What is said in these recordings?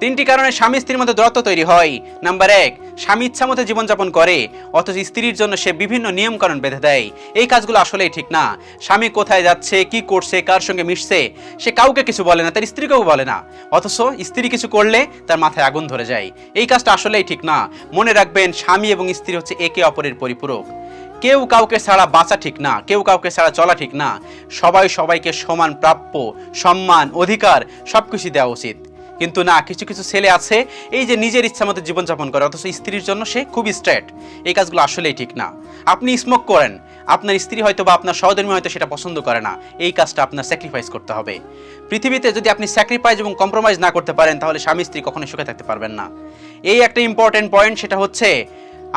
তিনটি কারণে স্বামী স্ত্রীর মধ্যে দূরত্ব তৈরি হয়। নাম্বার এক, স্বামী ইচ্ছা মতো জীবনযাপন করে, অথচ স্ত্রীর জন্য সে বিভিন্ন নিয়মকানুন বেঁধে দেয়। এই কাজগুলো আসলেই ঠিক না। স্বামী কোথায় যাচ্ছে, কি করছে, কার সঙ্গে মিশছে, সে কাউকে কিছু বলে না, তার স্ত্রীকেও বলে না। অথচ স্ত্রী কিছু করলে তার মাথায় আগুন ধরে যায়। এই কাজটা আসলেই ঠিক না। মনে রাখবেন, স্বামী এবং স্ত্রী হচ্ছে একে অপরের পরিপূরক। কেউ কাউকে ছাড়া বাঁচা ঠিক না, কেউ কাউকে ছাড়া চলা ঠিক না। সবাই সবাইকে সমান প্রাপ্য, সম্মান, অধিকার সব কিছু দেওয়া উচিত। কিন্তু না, কিছু কিছু ছেলে আছে, এই যে নিজের ইচ্ছা মতো জীবনযাপন করে, অথচ স্ত্রীর জন্য সে খুব স্ট্রেট এই কাজগুলো আসলেই ঠিক না। আপনি স্মোক করেন, আপনার স্ত্রী হয়তো বা আপনার সহধর্মী হয়তো সেটা পছন্দ করে না, এই কাজটা আপনার স্যাক্রিফাইস করতে হবে। পৃথিবীতে যদি আপনি স্যাক্রিফাইস এবং কম্প্রোমাইজ না করতে পারেন, তাহলে স্বামী স্ত্রী কখনোই সুখে থাকতে পারবেন না। এই একটা ইম্পর্টেন্ট পয়েন্ট সেটা হচ্ছে,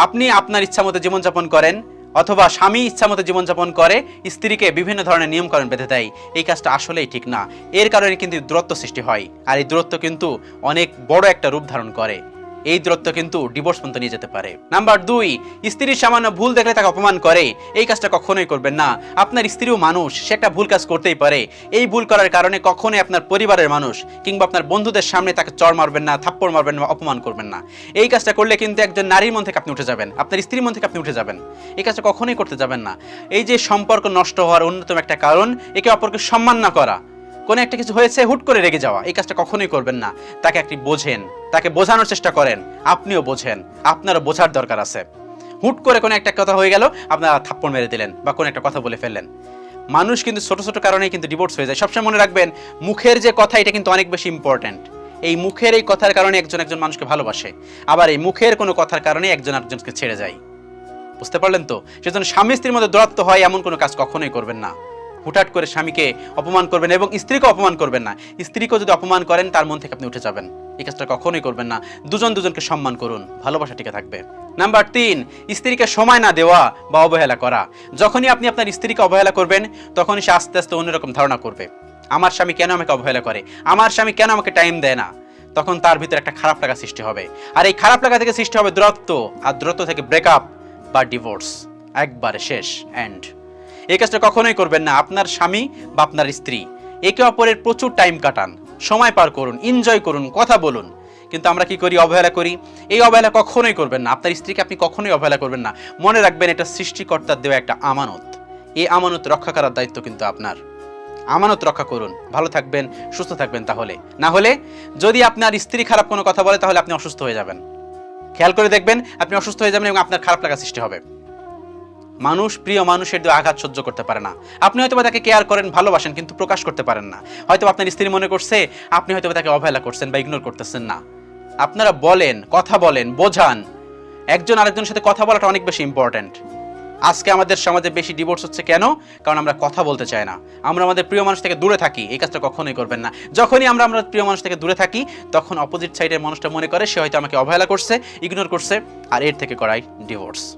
আপনি আপনার ইচ্ছা মতো জীবনযাপন করেন অথবা স্বামী ইচ্ছা মতো জীবনযাপন করে, স্ত্রীকে বিভিন্ন ধরনের নিয়মকরণ বেঁধে দেয়। এই কাজটা আসলেই ঠিক না। এর কারণে কিন্তু দূরত্ব সৃষ্টি হয়। আর এই দূরত্ব কিন্তু অনেক বড় একটা রূপ ধারণ করে। এই দূরত্ব কিন্তু ডিভোর্স পর্যন্ত নিয়ে যেতে পারে। নাম্বার দুই, স্ত্রীর সামান্য ভুল দেখলে তাকে অপমান করে। এই কাজটা কখনোই করবেন না। আপনার স্ত্রীও মানুষ, সে একটা ভুল কাজ করতেই পারে। এই ভুল করার কারণে কখনোই আপনার পরিবারের মানুষ কিংবা আপনার বন্ধুদের সামনে তাকে চর মারবেন না, থাপ্পড় মারবেন না অপমান করবেন না। এই কাজটা করলে কিন্তু একজন নারীর মন থেকে আপনি উঠে যাবেন। আপনার স্ত্রীর মন থেকে আপনি উঠে যাবেন। এই কাজটা কখনোই করতে যাবেন না। এই যে সম্পর্ক নষ্ট হওয়ার অন্যতম একটা কারণ, একে অপরকে সম্মান না করা। কোনো একটা কিছু হয়েছে, হুট করে রেগে যাওয়া। এই কাজটা কখনোই করবেন না। তাকে একটি বোঝেন। তাকে বোঝানোর চেষ্টা করেন। আপনিও বোঝেন। আপনারও বোঝার দরকার আছে। হুট করে কোনো একটা কথা হয়ে গেল, আপনারা থাপ্পড় মেরে দিলেন বা কোনো একটা কথা বলে ফেললেন। মানুষ কিন্তু ছোট ছোট কারণেই কিন্তু ডিভোর্স হয়ে যায়। সবসময় মনে রাখবেন, মুখের যে কথা, এটা কিন্তু অনেক বেশি ইম্পর্ট্যান্ট এই মুখের এই কথার কারণে একজন একজন মানুষকে ভালোবাসে। আবার এই মুখের কোনো কথার কারণে একজন একজনকে ছেড়ে যায়। বুঝতে পারলেন তো? সেজন্য স্বামী স্ত্রীর মধ্যে দূরত্ব হয়, এমন কোনো কাজ কখনোই করবেন না। হুটহাট করে স্বামীকে অপমান করবেন এবং স্ত্রীকে অপমান করবেন না। স্ত্রীকে যদি অপমান করেন, তার মন থেকে আপনি উঠে যাবেন। এই কাজটা কখনোই করবেন না। দুজন দুজনকে সম্মান করুন। ভালোবাসা টিকে থাকবে। নাম্বার তিন, স্ত্রীকে সময় না দেওয়া বা অবহেলা করা। যখনই আপনি আপনার স্ত্রীকে অবহেলা করবেন, তখনই সে আস্তে আস্তে অন্যরকম ধারণা করবে। আমার স্বামী কেন আমাকে অবহেলা করে? আমার স্বামী কেন আমাকে টাইম দেয় না? তখন তার ভিতরে একটা খারাপ লাগা সৃষ্টি হবে। আর এই খারাপ লাগা থেকে সৃষ্টি হবে দূরত্ব। আর দূরত্ব থেকে ব্রেকআপ বা ডিভোর্স একবারে শেষ। এন্ড এই কাজটা কখনোই করবেন না, আপনার স্বামী বা আপনার স্ত্রী। একে অপরের প্রচুর টাইম কাটান, সময় পার করুন এনজয় করুন, কথা বলুন। কিন্তু আমরা কি করি? অবহেলা করি। এই অবহেলা কখনোই করবেন না। আপনার স্ত্রীকে আপনি কখনোই অবহেলা করবেন না। মনে রাখবেন এটা সৃষ্টিকর্তার দেওয়া একটা আমানত। এই আমানত রক্ষা করার দায়িত্ব কিন্তু আপনার। আমানত রক্ষা করুন। ভালো থাকবেন, সুস্থ থাকবেন তাহলে। না হলে যদি আপনার স্ত্রী খারাপ কোনো কথা বলে, তাহলে আপনি অসুস্থ হয়ে যাবেন। খেয়াল করে দেখবেন, আপনি অসুস্থ হয়ে যাবেন এবং আপনার খারাপ লাগা সৃষ্টি হবে। মানুষ প্রিয় মানুষের দিয়ে আঘাত সহ্য করতে পারে না। আপনি হয়তো তাকে কেয়ার করেন, ভালোবাসেন, কিন্তু প্রকাশ করতে পারেন না। হয়তো আপনার স্ত্রী মনে করছে, আপনি হয়তো তাকে অবহেলা করছেন বা ইগনোর করতেছেন না। আপনারা বলেন, কথা বলেন, বোঝান। একজন আরেকজনের সাথে কথা বলাটা অনেক বেশি ইম্পর্ট্যান্ট আজকে আমাদের সমাজে বেশি ডিভোর্স হচ্ছে কেন? কারণ আমরা কথা বলতে চাই না। আমরা আমাদের প্রিয় মানুষ থেকে দূরে থাকি, এই কাজটা কখনোই করবেন না। যখনই আমরা আমরা প্রিয় মানুষ থেকে দূরে থাকি, তখন অপোজিট সাইডের মানুষটা মনে করে, সে হয়তো আমাকে অবহেলা করছে ইগনোর করছে, আর এর থেকে করাই ডিভোর্স